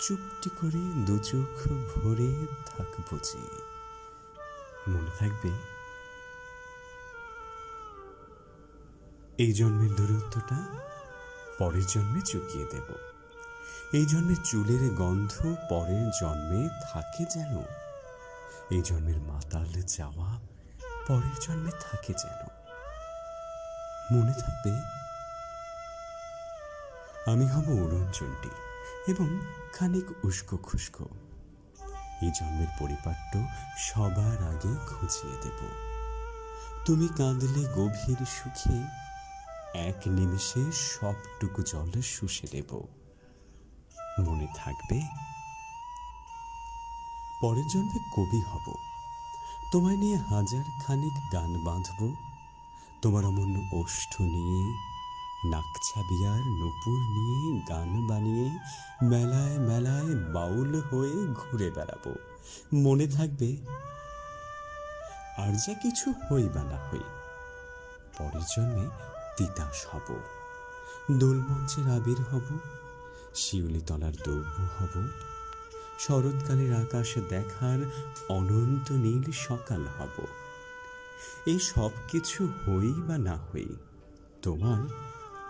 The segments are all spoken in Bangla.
চুপটি করে দু চোখ ভরে থাকব যে। মনে থাকবে এই জন্মের দূরত্বটা পরের জন্মে চুকিয়ে দেব। এই জন্মের চুলের গন্ধ পরের জন্মে থাকে যেন। এই জন্মের মাতাল যাওয়া পরের জন্মে থাকে যেন। মনে থাকবে আমি হব উড়নচণ্ডী এবং খানিক উস্কো খুস্কো। এই জন্মের পরিপাট্য সবার আগে খুঁজিয়ে দেব। তুমি কাঁদলে গভীর সুখে, এক নিমেষে সবটুকু জল শুষে দেব মনে থাকবে, পরের জন্মে কবি হব। তোমায় নিয়ে হাজার খানিক গান বাঁধব। তোমার অমূল্য ওষ্ঠ নিয়ে নাকছাবিয়ার নূপুর নিয়ে গান বানিয়ে মেলায় মেলায় বাউল হয়ে ঘুরে বেড়াবো। মনে থাকবে, আর যা কিছু হই বা না হই, পরের জন্মে তিতাস হব। দোলমঞ্চের আবির হব শিউলি তলার দৌড় হব, শরৎকালের আকাশ দেখার অনন্ত নীল সকাল হব। এই সব কিছু হই বা না হই, তোমার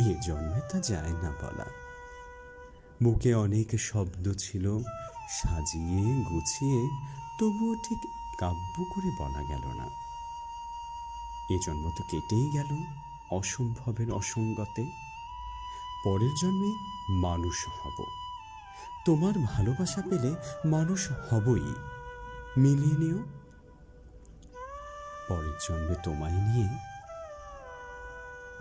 এ জন্মে তা যায় না বলা। বুকে অনেক শব্দ ছিল, সাজিয়ে গুছিয়ে তবুও ঠিক কাব্য করে বলা গেল না। এ জন্ম তো কেটেই গেল অসম্ভবের অসঙ্গতে। পরের জন্মে মানুষ হব। তোমার ভালোবাসা পেলে মানুষ হবই। মিলিয়ে নিও। পরের জন্মে তোমায় নিয়ে